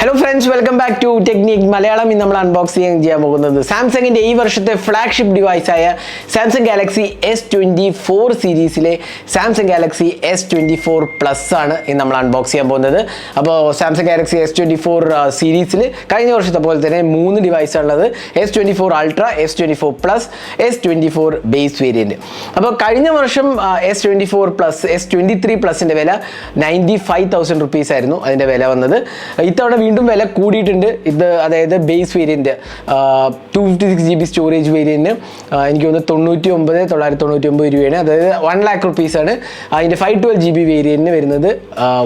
Hello friends welcome back to technique Malayalam ഇന്ന് നമ്മൾ unbox ചെയ്യാൻ ചെയ്യാൻ പോകുന്നത് സാംസങ്ങിന്റെ ഈ വർഷത്തെ flagship ഡിവൈസായ Samsung Galaxy S twenty four സീരീസിലെ Samsung Galaxy S twenty four plus ആണ് ഇന്ന് നമ്മൾ അൺബോക്സ് ചെയ്യാൻ പോകുന്നത്. അപ്പോൾ Samsung Galaxy S twenty four സീരീസിൽ കഴിഞ്ഞ വർഷത്തെ പോലെ തന്നെ മൂന്ന് ഡിവൈസ് ഉള്ളത് S twenty four ultra S twenty four plus S twenty four base variant അപ്പോൾ കഴിഞ്ഞ വർഷം S twenty four plus S twenty three പ്ലസിന്റെ വില നയന്റി ഫൈവ് തൗസൻഡ് റുപ്പീസ് ആയിരുന്നു അതിന്റെ വില വന്നത്. ഇത്തവണ വീണ്ടും വില കൂടിയിട്ടുണ്ട്. ഇത് അതായത് base variant two fifty six G B storage വേരിയന്റിന് എനിക്ക് തോന്നുന്നു തൊണ്ണൂറ്റി ഒമ്പത് തൊള്ളായിരത്തി തൊണ്ണൂറ്റി ഒമ്പത് രൂപയാണ് അതായത് വൺ ലാക്ക് റുപ്പീസ് അതിന്റെ ഫൈവ് ട്വൽവ് ജി ബി വേരിയന്റിന് വരുന്നത്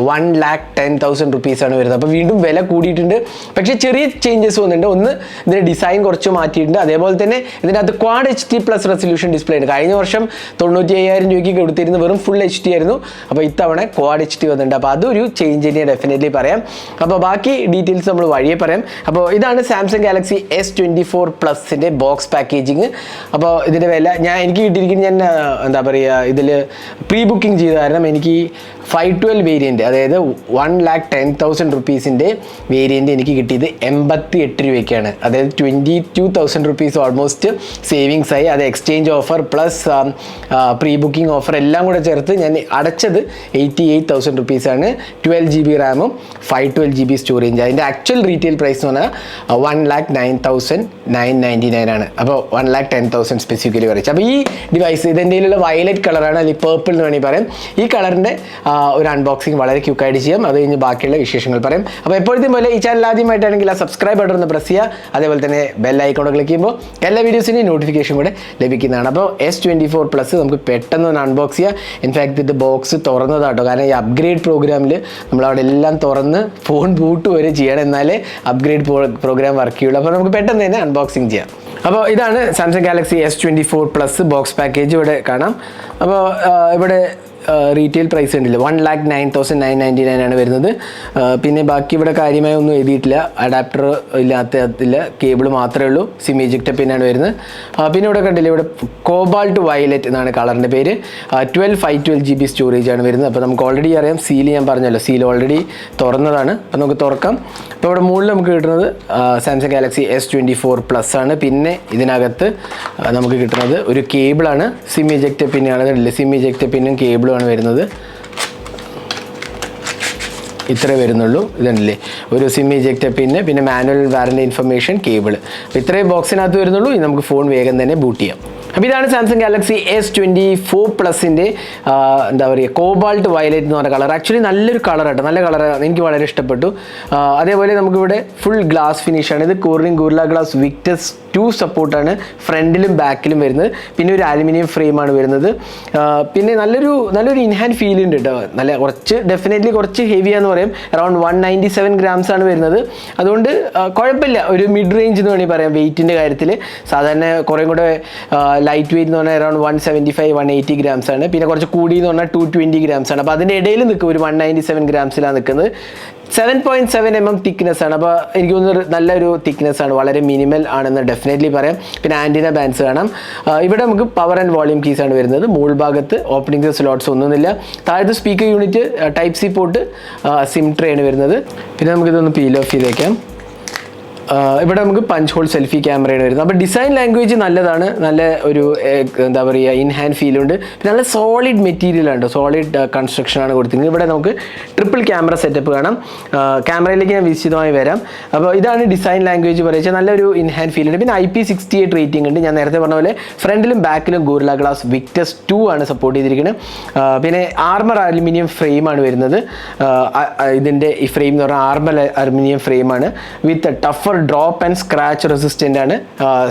one lakh ten thousand rupees ആണ് വരുന്നത്. അപ്പോൾ വീണ്ടും വില കൂടിയിട്ടുണ്ട്. പക്ഷേ ചെറിയ ചേഞ്ചസ് വന്നിട്ടുണ്ട്. ഒന്ന് ഇതിന്റെ ഡിസൈൻ കുറച്ച് മാറ്റിയിട്ടുണ്ട്. അതേപോലെ തന്നെ ഇതിനകത്ത് quad H D plus resolution display ഉണ്ട്. കഴിഞ്ഞ വർഷം തൊണ്ണൂറ്റി അയ്യായിരം രൂപയ്ക്ക് കൊടുത്തിരുന്ന വെറും ഫുൾ എച്ച് ടി ആയിരുന്നു. അപ്പോൾ ഇത്തവണ ക്വാഡ് എച്ച് ടി വന്നിട്ടുണ്ട്. അപ്പോൾ അതൊരു ചേഞ്ച് തന്നെ ഡെഫിനറ്റ്ലി പറയാം. അപ്പോൾ ബാക്കി ഡീറ്റെയിൽസ് നമ്മൾ വഴിയെ പറയാം. അപ്പോൾ ഇതാണ് Samsung Galaxy S twenty four പ്ലസിന്റെ box packaging അപ്പോൾ ഇതിന്റെ വില ഞാൻ എനിക്ക് കിട്ടിയിരിക്കുന്നത് ഞാൻ എന്താ പറയുക ഇതിൽ പ്രീ ബുക്കിംഗ് ചെയ്ത കാരണം എനിക്ക് ഫൈവ് ട്വൽവ് വേരിയന്റ് അതായത് വൺ ലാക്ക് ടെൻ തൗസൻഡ് റുപ്പീസിന്റെ വേരിയന്റ് എനിക്ക് കിട്ടിയത് എൺപത്തി എട്ട് രൂപയ്ക്കാണ്. അതായത് twenty two thousand rupees almost savings ആയി. അത് exchange offer plus pre booking offer എല്ലാം കൂടെ ചേർത്ത് ഞാൻ അടച്ചത് എയ്റ്റി എയ്റ്റ് തൗസൻഡ് റുപ്പീസാണ് ട്വൽവ് ജി ബി റാമും five twelve G B storage അതിന്റെ ആക്ച്വൽ റീറ്റെയിൽ പ്രൈസ് എന്ന് പറഞ്ഞാൽ one lakh nine thousand nine ninety nine ആണ്. അപ്പോൾ one lakh ten thousand specifically പറയും. അപ്പോൾ ഈ ഡിവൈസ് ഇതിന്റെ വയലറ്റ് കളറാണ് അല്ലെങ്കിൽ പേർപ്പിൾ എന്ന് വേണമെങ്കിൽ പറയാം. ഈ കളറിന്റെ ഒരു അൺബോക്സിങ് വളരെ ക്യൂക്കായിട്ട് ചെയ്യാം. അത് കഴിഞ്ഞ് ബാക്കിയുള്ള വിശേഷങ്ങൾ പറയും. അപ്പോൾ എപ്പോഴത്തെയും പോലെ ഈ ചാനൽ ആദ്യമായിട്ടാണെങ്കിൽ ആ സബ്സ്ക്രൈബ് ബട്ടൺ ഒന്ന് പ്രസ് ചെയ്യുക. അതേപോലെ തന്നെ ബെൽ ക്ലിക്ക് ചെയ്യുമ്പോൾ എല്ലാ വീഡിയോസിന്റെയും നോട്ടിഫിക്കേഷൻ കൂടെ ലഭിക്കുന്നതാണ്. അപ്പോൾ എസ് ട്വന്റി ഫോർ പ്ലസ് നമുക്ക് പെട്ടെന്ന് ഒന്ന് അൺബോക്സ് ചെയ്യാം ഇൻഫാക്ട് ഇത് ബോക്സ് തുറന്നതാട്ടോ. കാരണം ഈ അപ്ഗ്രേഡ് പ്രോഗ്രാമിൽ നമ്മൾ അവിടെ എല്ലാം തുറന്ന് ഫോൺ ബൂട്ട് വരെ ചെയ്യണം എന്നാലേ അപ്ഗ്രേഡ് പ്രോഗ്രാം വർക്ക് ചെയ്യുള്ളൂ. അപ്പോൾ നമുക്ക് പെട്ടെന്ന് തന്നെ അൺബോക്സിങ് ചെയ്യാം. അപ്പോൾ ഇതാണ് Samsung Galaxy S twenty four plus box package ഇവിടെ കാണാം. അപ്പോൾ ഇവിടെ റീറ്റെയിൽ പ്രൈസ് ഉണ്ടല്ലോ one lakh nine thousand nine ninety nine ആണ് വരുന്നത്. പിന്നെ ബാക്കി ഇവിടെ കാര്യമായി ഒന്നും എഴുതിയിട്ടില്ല. അഡാപ്റ്റർ ഇല്ലാത്ത ഇല്ല കേബിൾ മാത്രമേ ഉള്ളൂ. സിം ഇജക്റ്റ് പിന്നാണ് വരുന്നത്. പിന്നെ ഇവിടെ കണ്ടില്ല? ഇവിടെ കോബാൾട്ട് വയലറ്റ് എന്നാണ് കളറിന്റെ പേര്. Twelve five twelve G B storage ആണ് വരുന്നത്. അപ്പോൾ നമുക്ക് ഓൾറെഡി അറിയാം. സീൽ ഞാൻ പറഞ്ഞല്ലോ. സീൽ ഓൾറെഡി തുറന്നതാണ്. അപ്പോൾ നമുക്ക് തുറക്കാം. അപ്പോൾ ഇവിടെ മുകളിൽ നമുക്ക് കിട്ടുന്നത് Samsung Galaxy S twenty four plus ആണ്. പിന്നെ ഇതിനകത്ത് നമുക്ക് കിട്ടുന്നത് ഒരു കേബിളാണ് സിം ഇജക്റ്റ് പിന്നാണ് സിം ഇജക്റ്റ് പിന്നും കേബിളുമാണ് വരുന്നത്. ഇത്രേ വരുന്നുള്ളൂ. ഇതുണ്ടല്ലേ ഒരു സിം ഇജക്റ്റ് പിന്നെ പിന്നെ മാനുവൽ വാറണ്ടി ഇൻഫർമേഷൻ കേബിൾ അപ്പോൾ ഇത്രയും ബോക്സിനകത്ത് വരുന്നുള്ളൂ. ഇനി നമുക്ക് ഫോൺ വേഗം തന്നെ ബൂട്ട് ചെയ്യാം. അപ്പോൾ ഇതാണ് Samsung Galaxy S twenty four പ്ലസിന്റെ എന്താ പറയുക കോബാൾട്ട് വയലറ്റ് എന്ന് പറഞ്ഞ കളർ. ആക്ച്വലി നല്ലൊരു കളർ കളറാട്ടോ നല്ല കളർ എനിക്ക് വളരെ ഇഷ്ടപ്പെട്ടു. അതേപോലെ നമുക്കിവിടെ ഫുൾ ഗ്ലാസ് ഫിനിഷാണ് ഇത് Corning Gorilla glass Victus two സപ്പോർട്ടാണ് ഫ്രണ്ടിലും ബാക്കിലും വരുന്നത്. പിന്നെ ഒരു അലുമിനിയം ഫ്രെയിമാണ് വരുന്നത്. പിന്നെ നല്ലൊരു നല്ലൊരു ഇൻഹാൻഡ് ഫീൽ ഉണ്ട് കേട്ടോ. നല്ല കുറച്ച് ഡെഫിനറ്റ്ലി കുറച്ച് ഹെവിയാന്ന് പറയും. Around one ninety seven grams ആണ് വരുന്നത്. അതുകൊണ്ട് കുഴപ്പമില്ല. ഒരു മിഡ് റേഞ്ച് എന്ന് വേണമെങ്കിൽ പറയാം. വെയിറ്റിന്റെ കാര്യത്തിൽ. സാധാരണ കുറേ കൂടെ ലൈറ്റ് വെയിറ്റ് എന്ന് പറഞ്ഞാൽ around one seventy five one eighty grams ആണ്. പിന്നെ കുറച്ച് കൂടി എന്ന് പറഞ്ഞാൽ ടു ട്വന്റി ഗ്രാംസ് ആണ്. അപ്പോൾ അതിന്റെ ഇടയിൽ നിൽക്കും ഒരു വൺ നയന്റി സെവൻ ഗ്രാംസിലാണ് നിൽക്കുന്നത്. Seven point seven M M thickness ആണ്. അപ്പോൾ എനിക്ക് തോന്നുന്നു നല്ലൊരു തിക്നെസ് ആണ്. വളരെ മിനിമൽ ആണെന്ന് ഡെഫിനറ്റ്ലി പറയാം. പിന്നെ ആന്റിന ബാൻസ് കാണാം. ഇവിടെ നമുക്ക് പവർ ആൻഡ് വോളിയം കീസ് ആണ് വരുന്നത്. മുകൾ ഭാഗത്ത് ഓപ്പണിംഗ് സ്ലോട്ട്സ് ഒന്നുമില്ല താഴത്തെ speaker unit type C port SIM tray ആണ് വരുന്നത്. പിന്നെ നമുക്കിതൊന്ന് പീൽ ഓഫ് ചെയ്തേക്കാം. ഇവിടെ നമുക്ക് പഞ്ച് ഹോൾ സെൽഫി ക്യാമറയാണ് വരുന്നത്. അപ്പോൾ ഡിസൈൻ ലാംഗ്വേജ് നല്ലതാണ്. നല്ല ഒരു എന്താ പറയുക ഇൻ ഹാൻഡ് ഫീൽ ഉണ്ട്. പിന്നെ നല്ല സോളിഡ് മെറ്റീരിയൽ ആണ് സോളിഡ് കൺസ്ട്രക്ഷൻ ആണ് കൊടുത്തിരിക്കുന്നത്. ഇവിടെ നമുക്ക് ട്രിപ്പിൾ ക്യാമറ സെറ്റപ്പ് കാണാം. ക്യാമറയിലേക്ക് ഞാൻ വിശദമായി വരാം. അപ്പോൾ ഇതാണ് ഡിസൈൻ ലാംഗ്വേജ് പറയുക നല്ലൊരു ഇൻ ഹാൻഡ് ഫീൽ ഉണ്ട്. പിന്നെ I P sixty eight rating ഉണ്ട്. ഞാൻ നേരത്തെ പറഞ്ഞ പോലെ ഫ്രണ്ടിലും ബാക്കിലും ഗോറില ഗ്ലാസ് വിക്ടസ് ടു ആണ് സപ്പോർട്ട് ചെയ്തിരിക്കുന്നത്. പിന്നെ ആർമർ അലുമിനിയം ഫ്രെയിമാണ് വരുന്നത്. ഇതിന്റെ ഈ ഫ്രെയിം എന്ന് പറഞ്ഞാൽ armour aluminium ഫ്രെയിമാണ് with tougher drop and scratch resistant ആണ്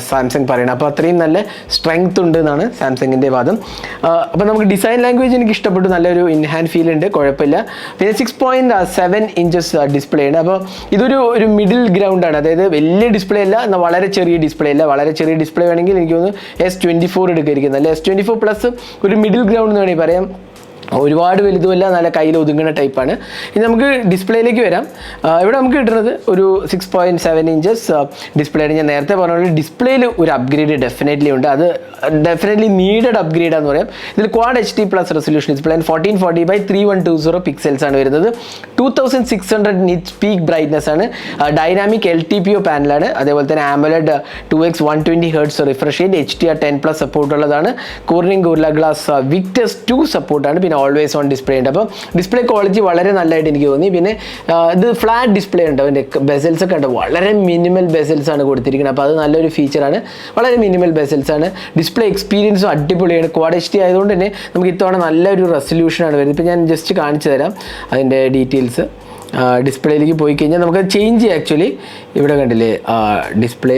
സാംസങ് പറയുന്നത്. അപ്പോൾ അത്രയും നല്ല സ്ട്രെങ്ത് ഉണ്ട് എന്നാണ് സാംസങ്ങിന്റെ വാദം അപ്പോൾ നമുക്ക് ഡിസൈൻ ലാംഗ്വേജ് എനിക്ക് ഇഷ്ടപ്പെട്ടു. നല്ലൊരു ഇൻഹാൻഡ് ഫീൽ ഉണ്ട് കുഴപ്പമില്ല. പിന്നെ six point seven inches display ആണ്. അപ്പോൾ ഇതൊരു ഒരു മിഡിൽ ഗ്രൗണ്ട് ആണ്. അതായത് വലിയ ഡിസ്പ്ലേ അല്ല എന്നാൽ വളരെ ചെറിയ ഡിസ്പ്ലേ അല്ല. വളരെ ചെറിയ ഡിസ്പ്ലേ വേണമെങ്കിൽ എനിക്ക് തോന്നുന്നു എസ് ട്വന്റി ഫോർ എടുക്കായിരിക്കും. അല്ലെ എസ് ട്വന്റി ഫോർ പ്ലസ് ഒരു മിഡിൽ ഗ്രൗണ്ട് എന്ന് വേണമെങ്കിൽ പറയാം. ഒരുപാട് വലുതുമല്ല നല്ല കയ്യിൽ ഒതുങ്ങുന്ന ടൈപ്പാണ് ഇനി നമുക്ക് ഡിസ്പ്ലേയിലേക്ക് വരാം. ഇവിടെ നമുക്ക് കിട്ടുന്നത് ഒരു six point seven inches display ഞാൻ നേരത്തെ പറഞ്ഞ പോലെ ഡിസ്പ്ലേയിൽ ഒരു അപ്ഗ്രേഡ് ഡെഫിനറ്റ്ലി ഉണ്ട്. അത് ഡെഫിനറ്റ്ലി നീഡഡ് അപ്ഗ്രേഡ് എന്ന് പറയാം. ഇതിൽ quad H D plus resolution display fourteen forty by three one two zero pixels ആണ് വരുന്നത്. Two thousand six hundred nit peak brightness ആണ്. Dynamic L T P O പാനലാണ് അതേപോലെ തന്നെ AMOLED two X one twenty hertz refresh ചെയ്ത് H D R ten plus support ഉള്ളതാണ്. Corning gorilla glass victus two സപ്പോർട്ടാണ് പിന്നെ always on display ഉണ്ട്. അപ്പോൾ display quality വളരെ നല്ലതായിട്ട് എനിക്ക് തോന്നി. പിന്നെ ഇത് ഫ്ലാറ്റ് ഡിസ്പ്ലേ ഉണ്ട്. അതിന്റെ ബെസൽസ് ഒക്കെ ഉണ്ട്. വളരെ മിനിമൽ ബെസൽസ് ആണ് കൊടുത്തിരിക്കുന്നത്. അപ്പോൾ അത് നല്ലൊരു ഫീച്ചറാണ് വളരെ മിനിമൽ ബെസൽസ് ആണ്. ഡിസ്പ്ലേ എക്സ്പീരിയൻസും അടിപൊളിയാണ്. ഡി ആയതുകൊണ്ട് തന്നെ നമുക്ക് ഇത്തവണ നല്ലൊരു റെസൊല്യൂഷനാണ് വരുന്നത്. ഇപ്പോൾ ഞാൻ ജസ്റ്റ് കാണിച്ചു തരാം അതിന്റെ ഡീറ്റെയിൽസ് ഡിസ്പ്ലേയിലേക്ക് പോയി കഴിഞ്ഞാൽ നമുക്ക് ചേഞ്ച് ചെയ്യാം. ആക്ച്വലി ഇവിടെ കണ്ടില്ലേ? ഡിസ്പ്ലേ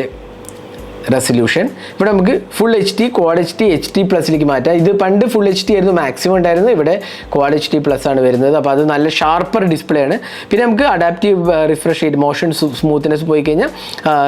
റെസൊല്യൂഷൻ ഇവിടെ നമുക്ക് full H D quad H D H D പ്ലസിലേക്ക് മാറ്റാം. ഇത് പണ്ട് ഫുൾ എച്ച് ഡി ആയിരുന്നു മാക്സിമം ഉണ്ടായിരുന്നു. ഇവിടെ ക്വാഡ് എച്ച് ഡി പ്ലസ് ആണ് വരുന്നത്. അപ്പോൾ അത് നല്ല ഷാർപ്പർ ഡിസ്പ്ലേ ആണ്. പിന്നെ നമുക്ക് adaptive refresh rate motion smoothness പോയി കഴിഞ്ഞാൽ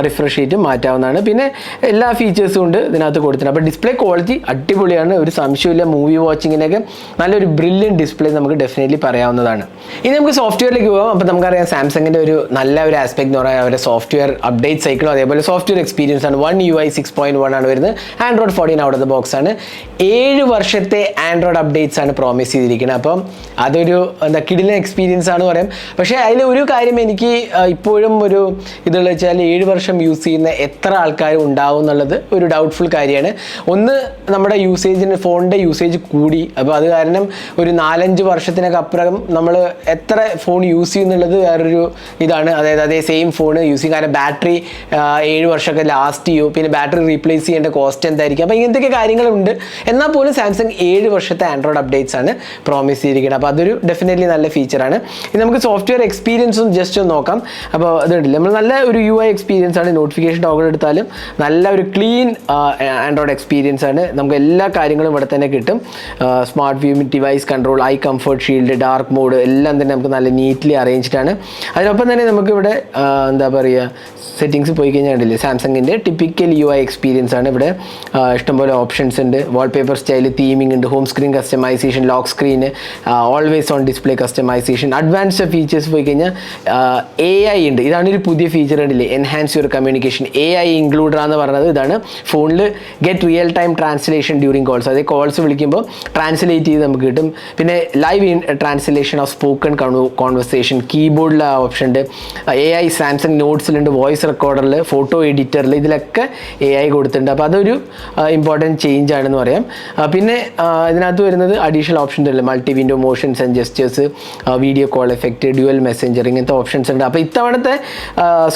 റിഫ്രഷ് റേറ്റ് മാറ്റാവുന്നതാണ്. പിന്നെ എല്ലാ ഫീച്ചേഴ്സും ഉണ്ട് ഇതിനകത്ത് കൊടുത്തിട്ടുണ്ട്. അപ്പോൾ ഡിസ്പ്ലേ ക്വാളിറ്റി അടിപൊളിയാണ്. ഒരു സംശയമില്ല മൂവി വാച്ചിങ്ങിനൊക്കെ നല്ലൊരു ബ്രില്യൻ ഡിസ്പ്ലേ നമുക്ക് ഡെഫിനറ്റ്ലി പറയാവുന്നതാണ്. ഇനി നമുക്ക് സോഫ്റ്റ്വെയറിലേക്ക് പോകാം. അപ്പോൾ നമുക്കറിയാം സാംസങ്ങിന്റെ ഒരു നല്ല ഒരു ആസ്പെക്ട് എന്ന് പറയാൻ അവരുടെ സോഫ്റ്റ്വെയർ അപ്ഡേറ്റ് സൈക്കിളും അതേപോലെ സോഫ്റ്റ്വെയർ എക്സ്പീരിയൻസ് ആണ്. One U I six point one ആണ് വരുന്നത്. Android fourteen out of the box ആണ്. ഏഴ് വർഷത്തെ ആൻഡ്രോയിഡ് അപ്ഡേറ്റ്സ് ആണ് പ്രോമിസ് ചെയ്തിരിക്കുന്നത് അപ്പം അതൊരു എന്താ കിടിലൻ എക്സ്പീരിയൻസ് ആണ് പറയാം. പക്ഷേ അതിൽ ഒരു കാര്യം എനിക്ക് ഇപ്പോഴും ഒരു ഇതുള്ള വെച്ചാൽ ഏഴ് വർഷം യൂസ് ചെയ്യുന്ന എത്ര ആൾക്കാർ ഉണ്ടാവും എന്നുള്ളത് ഒരു ഡൗട്ട്ഫുൾ കാര്യമാണ്. ഒന്ന് നമ്മുടെ യൂസേജിന് ഫോണിന്റെ യൂസേജ് കൂടി. അപ്പോൾ അത് കാരണം ഒരു നാലഞ്ച് വർഷത്തിനൊക്കെ അപ്പുറം നമ്മൾ എത്ര ഫോൺ യൂസ് ചെയ്യുന്നുള്ളത് വേറൊരു ഇതാണ്. അതായത് അതേ സെയിം ഫോൺ യൂസ് ചെയ്യും. കാരണം ബാറ്ററി ഏഴ് വർഷമൊക്കെ ലാസ്റ്റ് ചെയ്യും. പിന്നെ ബാറ്ററി റീപ്ലേസ് ചെയ്യേണ്ട കോസ്റ്റ് എന്തായിരിക്കും? അപ്പോൾ ഇങ്ങനത്തെയൊക്കെ കാര്യങ്ങളുണ്ട്. എന്നാൽ പോലും സാംസങ് ഏഴ് വർഷത്തെ ആൻഡ്രോയിഡ് അപ്ഡേറ്റ്സ് ആണ് പ്രോമിസ് ചെയ്തിരിക്കുന്നത്. അപ്പോൾ അതൊരു ഡെഫിനറ്റ്ലി നല്ല ഫീച്ചറാണ് ഇനി നമുക്ക് സോഫ്റ്റ്വെയർ എക്സ്പീരിയൻസും ജസ്റ്റ് ഒന്ന് നോക്കാം. അപ്പോൾ അതുണ്ടല്ലേ നമ്മൾ നല്ല ഒരു യു ഐ എക്സ്പീരിയൻസ് ആണ്. നോട്ടിഫിക്കേഷൻ ടോക്കൺ എടുത്താലും നല്ല ഒരു ക്ലീൻ ആൻഡ്രോയിഡ് എക്സ്പീരിയൻസ് ആണ്. നമുക്ക് എല്ലാ കാര്യങ്ങളും ഇവിടെ തന്നെ കിട്ടും. Smart view device control eye comfort shield dark mode എല്ലാം തന്നെ നമുക്ക് നല്ല നീറ്റ്ലി അറേഞ്ച്ഡ് ആണ്. അതിനൊപ്പം തന്നെ നമുക്ക് ഇവിടെ എന്താ പറയുക സെറ്റിങ്സ് പോയി കഴിഞ്ഞാൽ കണ്ടില്ലേ? സാംസങ്ങിന്റെ ടിപ്പിക്കൽ യു ഐ എക്സ്പീരിയൻസ് ആണ് ഇവിടെ. ഇഷ്ടംപോലെ ഓപ്ഷൻസ് ഉണ്ട്. വാൾപേപ്പർ സ്റ്റൈൽ തീമിംഗ് ഉണ്ട് home screen customisation lock screen always on display customisation advanced features പോയി കഴിഞ്ഞാൽ എ ഐ ഉണ്ട്. ഇതാണ് ഒരു പുതിയ ഫീച്ചർ ഉണ്ടല്ലേ enhance your communication A I includer എന്ന് പറഞ്ഞത് ഇതാണ്. ഫോണിൽ get real time translation during calls അതായത് കോൾസ് വിളിക്കുമ്പോൾ ട്രാൻസ്ലേറ്റ് ചെയ്ത് നമുക്ക് കിട്ടും. പിന്നെ live translation of spoken conversation കീബോർഡിലെ option ഉണ്ട്. എ ഐ സാംസങ് നോട്ട്സിലുണ്ട് വോയിസ് റെക്കോർഡറിൽ ഫോട്ടോ എഡിറ്ററിൽ ഇതിലൊക്കെ എ ഐ കൊടുത്തിട്ടുണ്ട്. അപ്പോൾ അതൊരു ഇമ്പോർട്ടന്റ് ചേഞ്ച് ആണെന്ന് പറയാം. പിന്നെ ഇതിനകത്ത് വരുന്നത് അഡീഷണൽ ഓപ്ഷൻസ് ഉണ്ട് multi window motions and video call effect dual messenger ഇങ്ങനത്തെ ഓപ്ഷൻസ് ഉണ്ട്. അപ്പോൾ ഇത്തവണത്തെ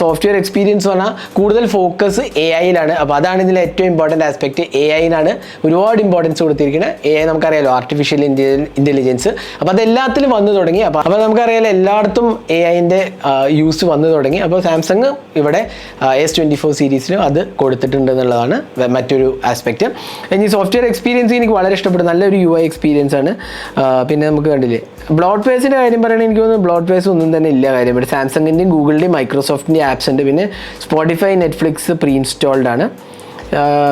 സോഫ്റ്റ്വെയർ എക്സ്പീരിയൻസ് പറഞ്ഞാൽ കൂടുതൽ ഫോക്കസ് എ ഐയിലാണ് അപ്പോൾ അതാണ് ഇതിലെ ഏറ്റവും ഇമ്പോർട്ടന്റ് ആസ്പെക്റ്റ് എ ഐനാണ് ഒരുപാട് ഇമ്പോർട്ടൻസ് കൊടുത്തിരിക്കുന്നത് എ ഐ നമുക്കറിയാലോ ആർട്ടിഫിഷ്യൽ ഇന്റലിജൻസ് അപ്പോൾ അതെല്ലാത്തിലും വന്നു തുടങ്ങി. അപ്പോൾ അപ്പോൾ നമുക്കറിയാലോ എല്ലായിടത്തും എ ഐന്റെ യൂസ് വന്നു തുടങ്ങി. അപ്പോൾ സാംസങ് ഇവിടെ എസ് ട്വന്റി ഫോർ സീരീസിലും അത് കൊടുത്തിട്ടുണ്ട് എന്നുള്ളതാണ് മറ്റൊരു ആസ്പെക്റ്റ് ഇനി സോഫ്റ്റ്വെയർ എക്സ്പീരിയൻസ് എനിക്ക് വളരെ ഇഷ്ടപ്പെട്ടു. നല്ലൊരു യു ഐ എക്സ്പീരിയൻസ് ആണ്. പിന്നെ നമുക്ക് കണ്ടില്ലേ ബ്ലോഡ് പേസിന്റെ കാര്യം പറയുകയാണെങ്കിൽ എനിക്ക് തോന്നുന്നു ബ്ലോഡ് പേസ് ഒന്നും തന്നെ ഇല്ല കാര്യം. ഇവിടെ സാംസങ്ങിന്റെയും ഗൂഗിളിന്റെയും മൈക്രോസോഫ്റ്റിന്റെയും ആപ്സ് ഉണ്ട്. പിന്നെ സ്പോട്ടിഫൈ നെറ്റ്ഫ്ലിക്സ് പ്രീ ഇൻസ്റ്റാൾഡ് ആണ്.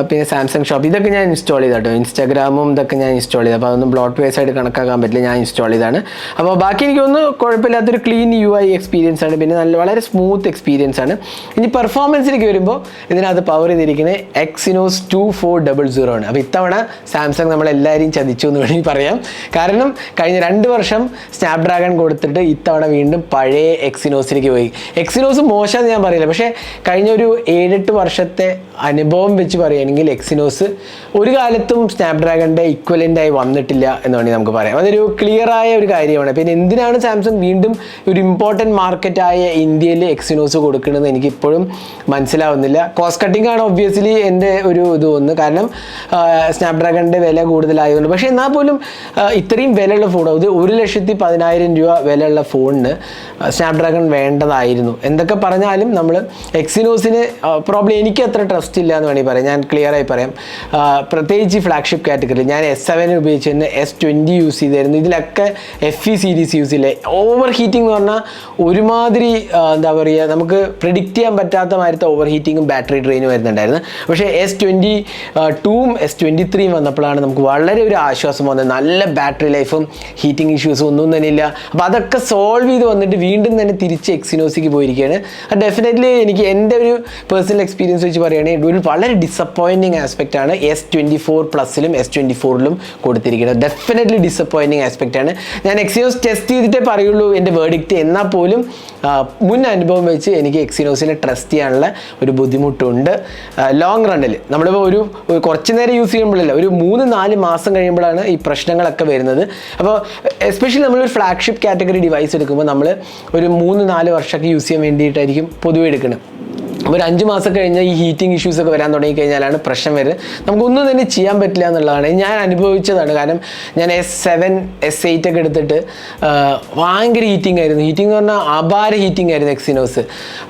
പിന്നെ സാംസങ് ഷോപ്പ് ഇതൊക്കെ ഞാൻ ഇൻസ്റ്റാൾ ചെയ്ത കേട്ടോ ഇൻസ്റ്റാഗ്രാമും ഇതൊക്കെ ഞാൻ ഇൻസ്റ്റാൾ ചെയ്തു അപ്പോൾ അതൊന്നും ബ്ലോട്ട് വേസ് ആയിട്ട് കണക്കാക്കാൻ പറ്റില്ല. ഞാൻ ഇൻസ്റ്റാൾ ചെയ്താണ് അപ്പോൾ ബാക്കി എനിക്കൊന്ന് കുഴപ്പമില്ലാത്തൊരു ക്ലീൻ യു ഐ എക്സ്പീരിയൻസ് ആണ്. പിന്നെ നല്ല വളരെ സ്മൂത്ത് എക്സ്പീരിയൻസ് ആണ്. ഇനി പെർഫോമൻസിലേക്ക് വരുമ്പോൾ ഇതിനകത്ത് പവർ ചെയ്തിരിക്കുന്നത് Exynos two four double zero ആണ്. അപ്പോൾ ഇത്തവണ സാംസങ് നമ്മളെല്ലാവരെയും ചതിച്ചു എന്ന് വേണമെങ്കിൽ പറയാം. കാരണം കഴിഞ്ഞ രണ്ട് വർഷം സ്നാപ്ഡ്രാഗൺ കൊടുത്തിട്ട് ഇത്തവണ വീണ്ടും പഴയ എക്സിനോസിലേക്ക് പോയി. എക്സിനോസ് മോശമെന്ന് ഞാൻ പറയില്ല. പക്ഷേ കഴിഞ്ഞ ഒരു ഏഴെട്ട് വർഷത്തെ അനുഭവം വെച്ച് പറയുകയാണെങ്കിൽ എക്സിനോസ് ഒരു കാലത്തും സ്നാപ്ഡ്രാഗണിന്റെ ഇക്വലന്റ് ആയി വന്നിട്ടില്ല എന്ന് വേണമെങ്കിൽ നമുക്ക് പറയാം. അതൊരു ക്ലിയറായ ഒരു കാര്യമാണ്. പിന്നെ എന്തിനാണ് സാംസങ് വീണ്ടും ഒരു ഇമ്പോർട്ടന്റ് മാർക്കറ്റായ ഇന്ത്യയിൽ എക്സിനോസ് കൊടുക്കണമെന്ന് എനിക്കിപ്പോഴും മനസ്സിലാവുന്നില്ല. കോസ്റ്റ് കട്ടിംഗ് ആണ് ഒബ്വിയസ്ലി എന്റെ ഒരു ഇത് ഒന്ന്. കാരണം സ്നാപ്ഡ്രാഗണിന്റെ വില കൂടുതലായതുകൊണ്ട്. പക്ഷേ എന്നാൽ പോലും ഇത്രയും വിലയുള്ള ഫോൺ അത് ഒരു ലക്ഷത്തി പതിനായിരം രൂപ വിലയുള്ള ഫോണിന് സ്നാപ്ഡ്രാഗൺ വേണ്ടതായിരുന്നു. എന്തൊക്കെ പറഞ്ഞാലും നമ്മൾ എക്സിനോസിന് പ്രോബ്ലം എനിക്ക് അത്ര ട്രസ്റ്റ് ഇല്ല എന്ന് വേണമെങ്കിൽ പറയാം. ഞാൻ ക്ലിയർ ആയി പറയാം. പ്രത്യേകിച്ച് ഫ്ലാഗ്ഷിപ്പ് കാറ്റഗറി ഞാൻ എസ് സെവൻ ഉപയോഗിച്ചിരുന്നു എസ് ട്വന്റി യൂസ് ചെയ്തായിരുന്നു. ഇതിലൊക്കെ എഫ് ഇ സീരീസ് യൂസ് ചെയ്യില്ലേ. ഓവർ ഹീറ്റിംഗ് എന്ന് പറഞ്ഞാൽ ഒരുമാതിരി എന്താ പറയുക നമുക്ക് പ്രിഡിക്റ്റ് ചെയ്യാൻ പറ്റാത്ത മാതിരത്തെ ഓവർ ഹീറ്റിങ്ങും ബാറ്ററി ഡ്രെയിനും വരുന്നുണ്ടായിരുന്നു. പക്ഷേ എസ് ട്വന്റി ടൂവും എസ് ട്വന്റി ത്രീയും വന്നപ്പോഴാണ് നമുക്ക് വളരെ ഒരു ആശ്വാസം വന്നത്. നല്ല ബാറ്ററി ലൈഫും ഹീറ്റിംഗ് ഇഷ്യൂസും ഒന്നും തന്നെ ഇല്ല. അപ്പോൾ അതൊക്കെ സോൾവ് ചെയ്ത് വന്നിട്ട് വീണ്ടും തന്നെ തിരിച്ച് എക്സിനോസിക്ക് പോയിരിക്കുകയാണ്. ഡെഫിനറ്റ്ലി എനിക്ക് എന്റെ ഒരു പേഴ്സണൽ എക്സ്പീരിയൻസ് വെച്ച് പറയുകയാണെങ്കിൽ ഒരു വളരെ ഡിസപ്പോയിന്റിങ് ആസ്പെക്റ്റ് ആണ് എസ് ട്വന്റി ഫോർ പ്ലസിലും എസ് ട്വന്റി ഫോറിലും കൊടുത്തിരിക്കുന്നത്. ഡെഫിനറ്റ്ലി ഡിസപ്പോയിന്റിങ് ആസ്പെക്റ്റ് ആണ്. ഞാൻ എക്സിനോസ് ടെസ്റ്റ് ചെയ്തിട്ടേ പറയുള്ളൂ എന്റെ വേർഡിക്റ്റ് എന്നാൽ പോലും മുൻ അനുഭവം വെച്ച് എനിക്ക് എക്സിനോസിനെ ട്രസ്റ്റ് ചെയ്യാനുള്ള ഒരു ബുദ്ധിമുട്ടുണ്ട്. ലോങ് റണ്ണിൽ നമ്മളിപ്പോൾ ഒരു കുറച്ച് നേരം യൂസ് ചെയ്യുമ്പോഴല്ല ഒരു മൂന്ന് നാല് മാസം കഴിയുമ്പോഴാണ് ഈ പ്രശ്നങ്ങളൊക്കെ വരുന്നത്. അപ്പോൾ എസ്പെഷ്യലി നമ്മളൊരു ഫ്ലാഗ്ഷിപ്പ് കാറ്റഗറി ഡിവൈസ് എടുക്കുമ്പോൾ നമ്മൾ ഒരു മൂന്ന് നാല് വർഷമൊക്കെ യൂസ് ചെയ്യാൻ വേണ്ടിയിട്ടായിരിക്കും പൊതുവെ എടുക്കുന്നത് ഒരു അഞ്ച് മാസം കഴിഞ്ഞാൽ ഈ ഹീറ്റിംഗ് ഇഷ്യൂസ് ഒക്കെ വരാൻ തുടങ്ങി കഴിഞ്ഞാലാണ് പ്രശ്നം വരുന്നത് നമുക്കൊന്നും തന്നെ ചെയ്യാൻ പറ്റില്ല എന്നുള്ളതാണ്. ഞാൻ അനുഭവിച്ചതാണ്. കാരണം ഞാൻ എസ് സെവൻ എസ് എയ്റ്റ് ഒക്കെ എടുത്തിട്ട് ഭയങ്കര ഹീറ്റിംഗ് ആയിരുന്നു. ഹീറ്റിംഗ് എന്ന് പറഞ്ഞാൽ അപാര ഹീറ്റിംഗ് ആയിരുന്നു എക്സിനോസ്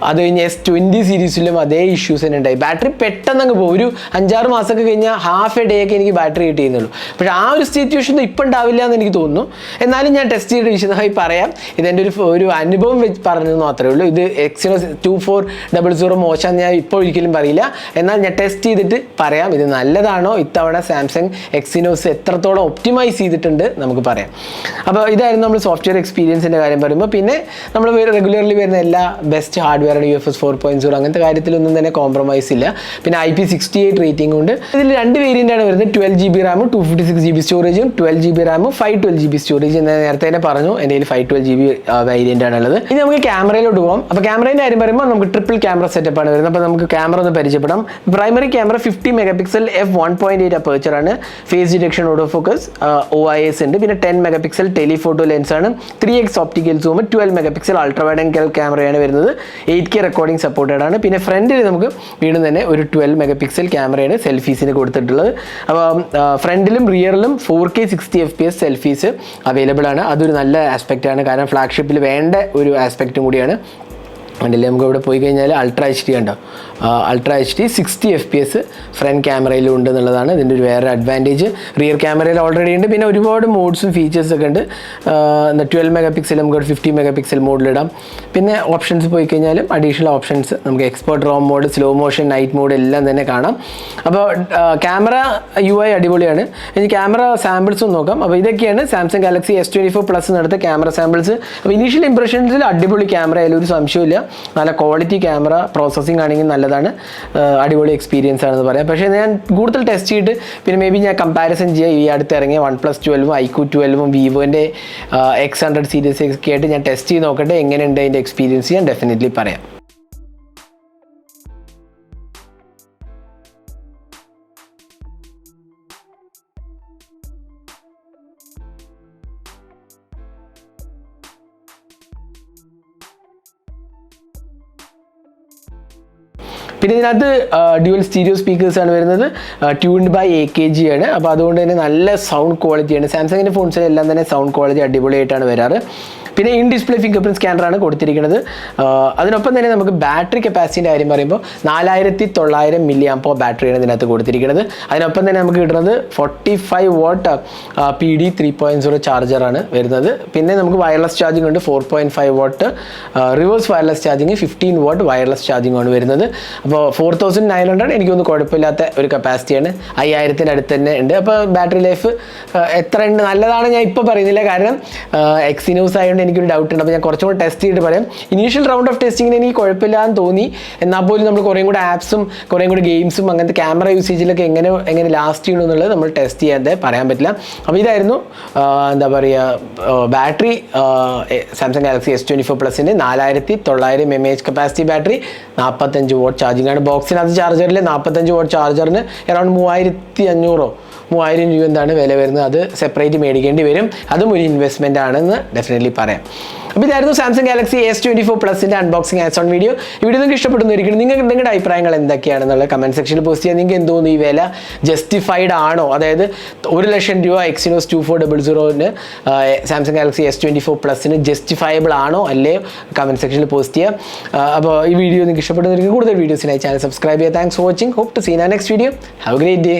അത് കഴിഞ്ഞ് എസ് ട്വന്റി സീരീസിലും അതേ ഇഷ്യൂസ് തന്നെ ഉണ്ടായി. ബാറ്ററി പെട്ടെന്ന് അങ്ങ് പോകും ഒരു അഞ്ചാറ് മാസമൊക്കെ കഴിഞ്ഞാൽ ഹാഫ് എ ഡേ ഒക്കെ എനിക്ക് ബാറ്ററി കിട്ടിയിരുന്നുള്ളൂ. പക്ഷേ ആ ഒരു സിറ്റുവേഷൻ ഇപ്പം ഉണ്ടാവില്ല എന്ന് എനിക്ക് തോന്നുന്നു. എന്നാലും ഞാൻ ടെസ്റ്റ് ചെയ്ത് വിശദമായി പറയാം. ഇതെന്റെ ഒരു ഒരു അനുഭവം വെച്ച് പറഞ്ഞത് മാത്രമേ ഉള്ളൂ. ഇത് Exynos two four double zero മോശം ഞാൻ ഇപ്പോൾ ഒരിക്കലും പറയില്ല. എന്നാൽ ഞാൻ ടെസ്റ്റ് ചെയ്തിട്ട് പറയാം ഇത് നല്ലതാണോ? ഇത്തവണ സാംസങ് എക്സിനോസ് എത്രത്തോളം ഒപ്റ്റിമൈസ് ചെയ്തിട്ടുണ്ട് നമുക്ക് പറയാം. അപ്പോൾ ഇതായിരുന്നു നമ്മൾ സോഫ്റ്റ്വെയർ എക്സ്പീരിയൻസിന്റെ കാര്യം പറയുമ്പോൾ. പിന്നെ നമ്മൾ റെഗുലർലി വരുന്ന എല്ലാ ബെസ്റ്റ് ഹാർഡ്വെയറുടെ U F S four point zero അങ്ങനത്തെ കാര്യത്തിലൊന്നും തന്നെ കോംപ്രമൈസ് ഇല്ല. പിന്നെ I P sixty eight rating ഉണ്ട്. ഇതിൽ രണ്ട് വേരിയന്റ് ആണ് വരുന്നത്. ട്വൽവ് ജി ബി റാമും two fifty six G B സ്റ്റോറേജും ട്വൽവ് ജി ബി റാമും five twelve G B storage എന്ന് നേരത്തെ തന്നെ പറഞ്ഞു. എന്റെ കയ്യിൽ five twelve G B variant ആണുള്ളത്. ഇനി നമുക്ക് ക്യാമറയിലോട്ട് പോകാം അപ്പോൾ ക്യാമറേന്റെ കാര്യം പറയുമ്പോൾ നമുക്ക് ട്രിപ്പിൾ ക്യാമറ സെറ്റപ്പ് ആണ് വരുന്നത്. അപ്പോൾ നമുക്ക് ക്യാമറ ഒന്ന് പരിചയപ്പെടാം. Primary camera fifty megapixel F one point eight അപ്പേച്ചറാണ് face detection auto focus O I S ഉണ്ട്. പിന്നെ ten megapixel telephoto lens ആണ്. Three X optical zoom twelve megapixel ultra wide angle ക്യാമറയാണ് വരുന്നത്. എയ്റ്റ് കെ റെക്കോർഡിംഗ് സപ്പോർട്ടഡ് ആണ്. പിന്നെ ഫ്രണ്ടിൽ നമുക്ക് വീണ്ടും തന്നെ ഒരു ട്വൽവ് മെഗാ പിക്സൽ ക്യാമറയാണ് സെൽഫീസിന് കൊടുത്തിട്ടുള്ളത്. അപ്പോൾ ഫ്രണ്ടിലും റിയറിലും four K sixty F P S selfies available ആണ്. അതൊരു നല്ല ആസ്പെക്റ്റ് ആണ്. കാരണം ഫ്ലാഗ്ഷിപ്പിൽ വേണ്ട ഒരു ആസ്പെക്റ്റും കൂടിയാണ്. കണ്ടില്ലേ നമുക്ക് ഇവിടെ പോയി കഴിഞ്ഞാൽ അൾട്രാ എച്ച് ഡി ഉണ്ടോ ultra H D sixty F P S front ക്യാമറയിലും ഉണ്ട് എന്നുള്ളതാണ്. ഇതിന്റെ ഒരു വേറെ അഡ്വാന്റേജ് റിയർ ക്യാമറയിൽ ഓൾറെഡി ഉണ്ട്. പിന്നെ ഒരുപാട് മോഡ്സും ഫീച്ചേഴ്സൊക്കെ ഉണ്ട്. എന്താ ട്വൽവ് മെഗാ പിക്സൽ നമുക്ക് ഫിഫ്റ്റി മെഗാ പിക്സൽ മോഡിലിടാം പിന്നെ ഓപ്ഷൻസ് പോയി കഴിഞ്ഞാലും അഡീഷണൽ ഓപ്ഷൻസ് നമുക്ക് expert raw mode slow motion night mode എല്ലാം തന്നെ കാണാം. അപ്പോൾ ക്യാമറ യു ഐ അടിപൊളിയാണ്. ഇനി ക്യാമറ സാമ്പിൾസും നോക്കാം. അപ്പോൾ ഇതൊക്കെയാണ് Samsung Galaxy S twenty four plus നടത്ത ക്യാമറ സാമ്പിൾസ് അപ്പോൾ ഇനീഷ്യൽ ഇംപ്രഷൻസിൽ അടിപൊളി ക്യാമറ ഒരു സംശയമില്ല നല്ല ക്വാളിറ്റി ക്യാമറ പ്രോസസ്സിംഗ് ആണെങ്കിൽ നല്ലതാണ്. അടിപൊളി എക്സ്പീരിയൻസ് ആണെന്ന് പറയാം. പക്ഷേ ഞാൻ കൂടുതൽ ടെസ്റ്റ് ചെയ്തിട്ട് പിന്നെ മേ ബി ഞാൻ കമ്പാരിസൺ ചെയ്യാം. ഈ അടുത്ത് ഇറങ്ങിയ വൺ പ്ലസ് ട്വൽവും ഐക്യു ട്വൽവും വിവോന്റെ എക്സ് ഹൺഡ്രഡ് സീരീസ് ഒക്കെ ആയിട്ട് ഞാൻ ടെസ്റ്റ് ചെയ്ത് നോക്കട്ടെ. എങ്ങനെയുണ്ട് അതിന്റെ എക്സ്പീരിയൻസ് ഞാൻ ഡെഫിനറ്റ്ലി പറയാം. പിന്നെ ഇതിനകത്ത് ഡ്യുവൽ സ്റ്റീരിയോ സ്പീക്കേഴ്സാണ് വരുന്നത്. Tuned by A K G ആണ്. അപ്പോൾ അതുകൊണ്ട് തന്നെ നല്ല സൗണ്ട് ക്വാളിറ്റിയാണ് സാംസങ്ങിന്റെ ഫോൺസിലെല്ലാം തന്നെ സൗണ്ട് ക്വാളിറ്റി അടിപൊളിയായിട്ടാണ് വരാറ്. പിന്നെ ഇൻ ഡിസ്പ്ലേ ഫിംഗർ പ്രിന്റ് സ്കാനറാണ് കൊടുത്തിരിക്കുന്നത്. അതിനൊപ്പം തന്നെ നമുക്ക് ബാറ്ററി കപ്പാസിറ്റിന്റെ കാര്യം പറയുമ്പോൾ നാലായിരത്തി തൊള്ളായിരം മില്ലി ആമ്പോ ബാറ്ററിയാണ് ഇതിനകത്ത് കൊടുത്തിരിക്കുന്നത്. അതിനൊപ്പം തന്നെ നമുക്ക് കിട്ടുന്നത് forty five watt P D three point zero ചാർജറാണ് വരുന്നത്. പിന്നെ നമുക്ക് വയർലെസ് ചാർജിംഗ് ഉണ്ട് four point five watt reverse wireless charging fifteen watt wireless charging ആണ് വരുന്നത്. അപ്പോൾ ഫോർ തൗസൻഡ് നയൻ ഹൺഡ്രഡ് എനിക്കൊന്നും കുഴപ്പമില്ലാത്ത ഒരു കപ്പാസിറ്റിയാണ്. അയ്യായിരത്തിന്റെ അടുത്ത് തന്നെ ഉണ്ട്. അപ്പോൾ ബാറ്ററി ലൈഫ് എത്ര ഉണ്ട്? നല്ലതാണ് ഞാൻ ഇപ്പോൾ പറയുന്നില്ല. കാരണം എക്സിനൂസ് ആയതുകൊണ്ട് എനിക്കൊരു ഡൗട്ട് ഉണ്ട്. അപ്പോൾ ഞാൻ കുറച്ചും കൂടെ ടെസ്റ്റ് ചെയ്തിട്ട് പറയാം. ഇനീഷ്യൽ റൗണ്ട് ഓഫ് ടെസ്റ്റിങ്ങിന് എനിക്ക് കുഴപ്പമില്ല എന്ന് തോന്നി. എന്നാൽ പോലും നമ്മൾ കുറേ കൂടെ ആപ്സും കുറേ കൂടെ ഗെയിംസും അങ്ങനത്തെ ക്യാമറ യൂസേജിലൊക്കെ എങ്ങനെ എങ്ങനെ ലാസ്റ്റ് ചെയ്യണം എന്നുള്ളത് നമ്മൾ ടെസ്റ്റ് ചെയ്യാതെ പറയാൻ പറ്റില്ല. അപ്പോൾ ഇതായിരുന്നു എന്താ പറയുക battery Samsung Galaxy S twenty four പ്ലസിന്റെ നാലായിരത്തി തൊള്ളായിരം എം എച്ച് കപ്പാസിറ്റി ബാറ്ററി നാൽപ്പത്തഞ്ച് വോട്ട് ചാർജിംഗ് ആണ്. ബോക്സിനകത്ത് ചാർജറിൽ നാൽപ്പത്തഞ്ച് വോട്ട് ചാർജറിന് അറൗണ്ട് മൂവായിരത്തി അഞ്ഞൂറോ മൂവായിരം രൂപ എന്താണ് വില വരുന്നത്? അത് സെപ്പറേറ്റ് മേടിക്കേണ്ടി വരും. അതും ഒരു ഇൻവെസ്റ്റ്മെന്റ് ആണെന്ന് ഡെഫിനറ്റ്ലി പറയാം. അപ്പോൾ ഇതായിരുന്നു Samsung Galaxy S twenty four പ്ലസിന്റെ unboxing as on video video നിങ്ങൾക്ക് ഇഷ്ടപ്പെടുന്നതായിരിക്കും നിങ്ങൾക്ക് നിങ്ങളുടെ അഭിപ്രായങ്ങൾ എന്തൊക്കെയാണെന്നുള്ള കമന്റ് സെക്ഷനിൽ പോസ്റ്റ് ചെയ്യാൻ നിങ്ങൾക്ക് എന്തോന്ന് ഈ വില ജസ്റ്റിഫൈഡ് ആണോ? അതായത് ഒരു ലക്ഷം രൂപ Exynos two four double സീറോന് Samsung Galaxy S twenty four പ്ലസിന് justifiable ആണോ? അല്ലേ? കമന്റ് സെക്ഷനിൽ പോസ്റ്റ് ചെയ്യുക അപ്പോൾ ഈ വീഡിയോ നിങ്ങൾക്ക് ഇഷ്ടപ്പെടുന്നതായിരിക്കും കൂടുതൽ വീഡിയോസിനായി ചാനൽ സബ്സ്ക്രൈബ് ചെയ്യുക. Thanks for watching hope to see in next video have great day